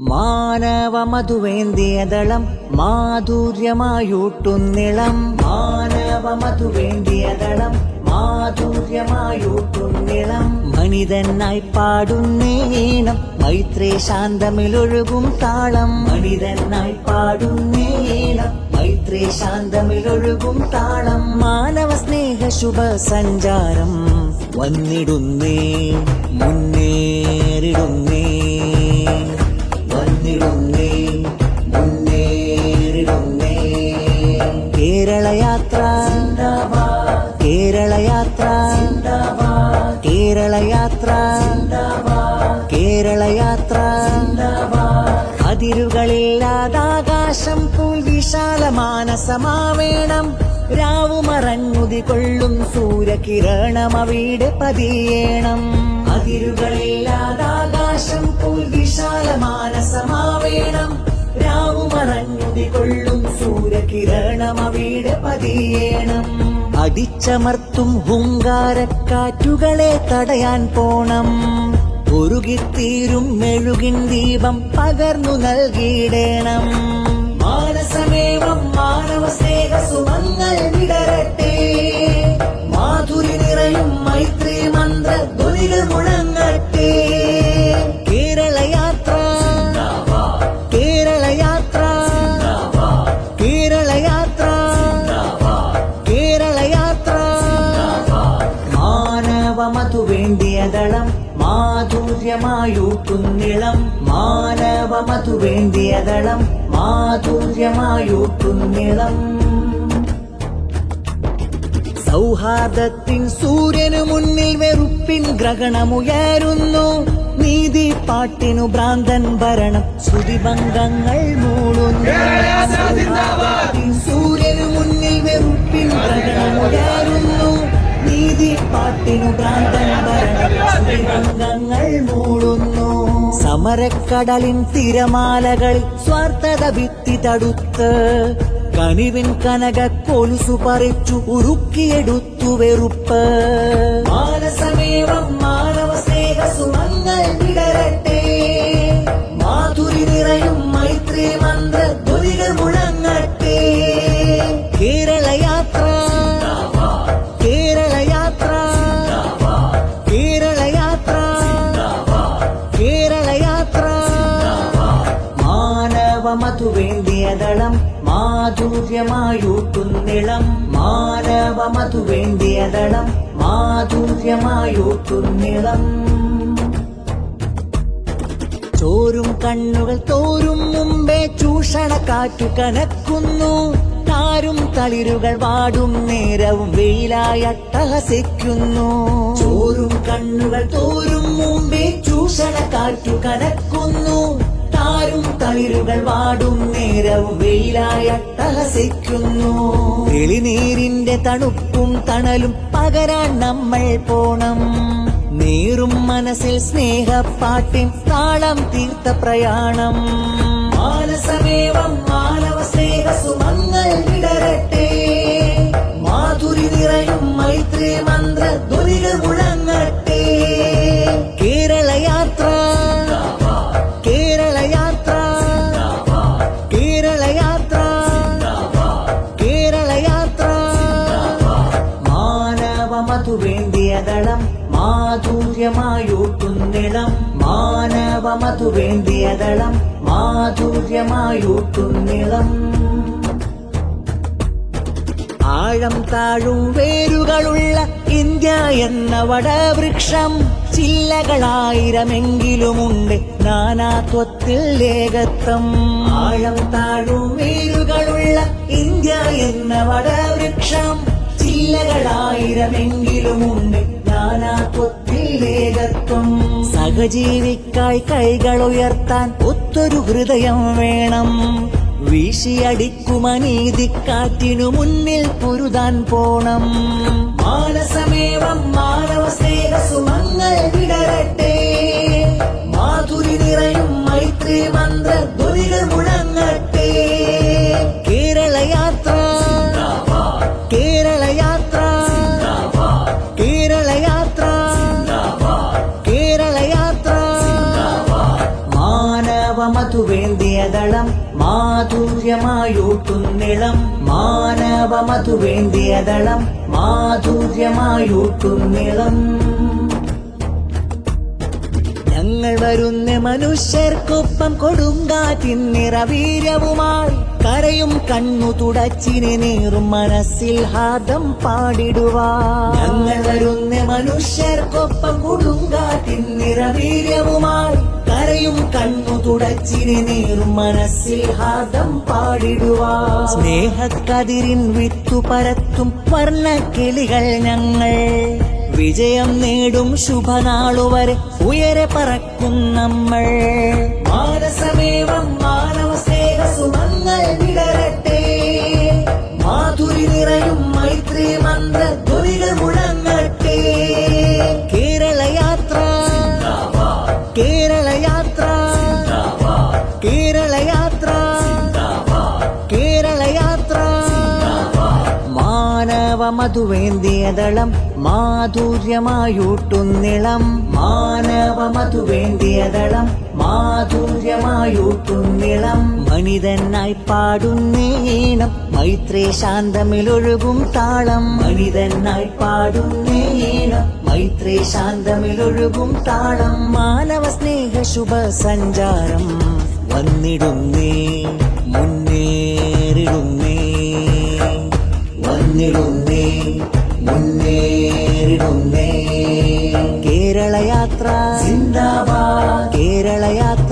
മാനവ മധുവേന്തിയതളം മാധുര്യമായൂട്ടുന്നിളം മാനവ മധുവേന്തിയതളം മാധുര്യമായൂട്ടുന്നിളം മനിതനായി പാടുന്നേണം മൈത്രേ ശാന്തമിലൊഴുകും താളം. മനിതനായി പാടുന്നേണം മൈത്രേ ശാന്തമിലൊഴുകും താളം. മാനവ സ്നേഹ ശുഭ സഞ്ചാരം വന്നിടുന്നേ മുന്നേറിടുന്നേ. കേരളയാത്ര കേരള യാത്ര. അതിരുകളില്ലാതാകാശം പോൽ വിശാലമാനസമാവേണം രാവുമറഞ്ഞുതി കൊള്ളും സൂര്യകിരണം അവിടെ പതിയേണം. അതിരുകളില്ലാതാകാശം പോൽ വിശാലമാനസമാവേണം രാവുമറഞ്ഞുതി കൊള്ളും സൂര്യകിരണം അവിടെ പതിയേണം. അടിച്ചമർത്തും ഹുങ്കാരക്കാറ്റുകളെ തടയാൻ പോണം. ഉരുകിത്തീരും മെഴുകിൻ ദീപം പകർന്നു നൽകിയിടേണം. മാധുര്യമായൂട്ടുന്നിളം മാനവ മധു വേണ്ടിയതളം മാധുര്യമായൂട്ടുന്നിളം. സൗഹാർദ്ദത്തിൻ സൂര്യനു മുന്നിൽ വെറുപ്പിൻ ഗ്രഹണമുയരുന്നു. നീതി പാട്ടിനു ഭ്രാന്തൻ ഭരണം ശ്രുതിഭംഗങ്ങൾ മൂളുന്നു. സൂര്യനു മുന്നിൽ വെറുപ്പിൻ ഗ്രഹണമുയരുന്നു. നീതി പാട്ടിനു ഭ്രാന്തൻ ഭരണം ശ്രുതിഭംഗങ്ങൾ മൂളുന്നു സമരക്കടലിൻ തിരമാലകളിൽ സ്വാർത്ഥത ഭിത്തി തടുത്ത്. കനിവിൻ കനക കൊലുസു പറിച്ചു ഉരുക്കിയെടുത്തു വെറുപ്പ്. മാനസമേവം മധുവേന്തിയതളം മാധുര്യമായൂട്ടുന്നിളം മാനവ മധുവേന്തിയതളം മാധുര്യമായൂട്ടുന്നിളം ചോരും കണ്ണുകൾ തോരും മുമ്പേ ചൂഷണ കാറ്റു കനക്കുന്നു. താരും തളിരുകൾ വാടും നേരവും വെയിലായി അട്ടഹസിക്കുന്നു. ചോരും കണ്ണുകൾ തോരും മുമ്പേ ചൂഷണ കാറ്റു കനക്കുന്നു. താരും തളിരുകൾ വാടും നേരവും വെയിലായ അട്ടഹസിക്കുന്നു. തെളിനീരിന്റെ തണുപ്പും തണലും പകരാൻ നമ്മൾ പോണം. നീറും മനസ്സിൽ സ്നേഹപ്പാട്ടിൻ താളം തീർത്ത പ്രയാണം. മാനസമേവം മാനവ സ്നേഹ സുമങ്ങൾ വിടരട്ടെ. മാധുരി നിറയും മൈത്രി മന്ത്ര ധ്വനികൾ മാനവ മധുവേന്തിയതളം മാധുര്യമായൂട്ടുന്നിളം മാനവ മധുവേന്തിയതളം മാധുര്യമായൂട്ടുന്നിളം ആഴം താഴും വേരുകളുള്ള ഇന്ത്യ എന്ന വടവൃക്ഷം ചില്ലകളായിരമെങ്കിലുമുണ്ട് നാനാത്വത്തിൽ ഏകത്വം. ആഴം താഴും വേരുകളുള്ള ഇന്ത്യ എന്ന വടവൃക്ഷം ചില്ലകളായിരമെങ്കിലുമുണ്ട് നാനാത്വത്തിൽ വേഗത്വം. സഹജീവിക്കായി കൈകൾ ഉയർത്താൻ ഒത്തൊരു ഹൃദയം വേണം. വീശിയടിക്കുമനീതിക്കാറ്റിനു മുന്നിൽ പൊരുതാൻ പോണം. മാനസമേവം മാനവ സ്നേഹ സുമങ്ങൾ വിടരട്ടെ. മാനവ ദളം മാധുര്യമായൂട്ടുന്നിളം മാനവമധുവേന്തിയ മധുവേന്ദിയതളം മാധുര്യമായൂട്ടുന്നിളം ഞങ്ങൾ വരുന്ന മനുഷ്യർക്കൊപ്പം കൊടുങ്കാറ്റിൻ നിറവീര്യവുമായി കരയും കണ്ണു തുടച്ചിനെ നേറും മനസ്സിൽ ഹാദം പാടിടുവാ. ഞങ്ങൾ വരുന്ന മനുഷ്യർക്കൊപ്പം കൊടുങ്കാറ്റിൻ നിറവീര്യവുമായി മനസ്സിൽ ഹാദം പാടിടുവാ. സ്നേഹക്കതിരിൻ വിത്തു പരത്തും വർണക്കിളികൾ ഞങ്ങൾ. വിജയം നേടും ശുഭനാളുവരെ ഉയരെ പറക്കും നമ്മൾ. മാനസമേവം മാനവ മധുവേന്തിയതളം മാധുര്യമായൂട്ടുന്നിളം. മാനവ മധുവേന്തിയതളം മാധുര്യമായൂട്ടുന്നിളം. മനിതനായി പാടുന്നേണം മൈത്രേ ശാന്തമിലൊഴുകും താളം. മനിതനായി പാടുന്നേണം മൈത്രേ ശാന്തമിലൊഴുകും താളം. മാനവ സ്നേഹ ശുഭ സഞ്ചാരം വന്നിടുന്നേ മുന്നേറിടുന്നേ. മുന്നിടുന്നേ മുന്നേറിടുന്നേ. കേരളയാത്ര സിന്ദാബാദ്. കേരളയാത്ര.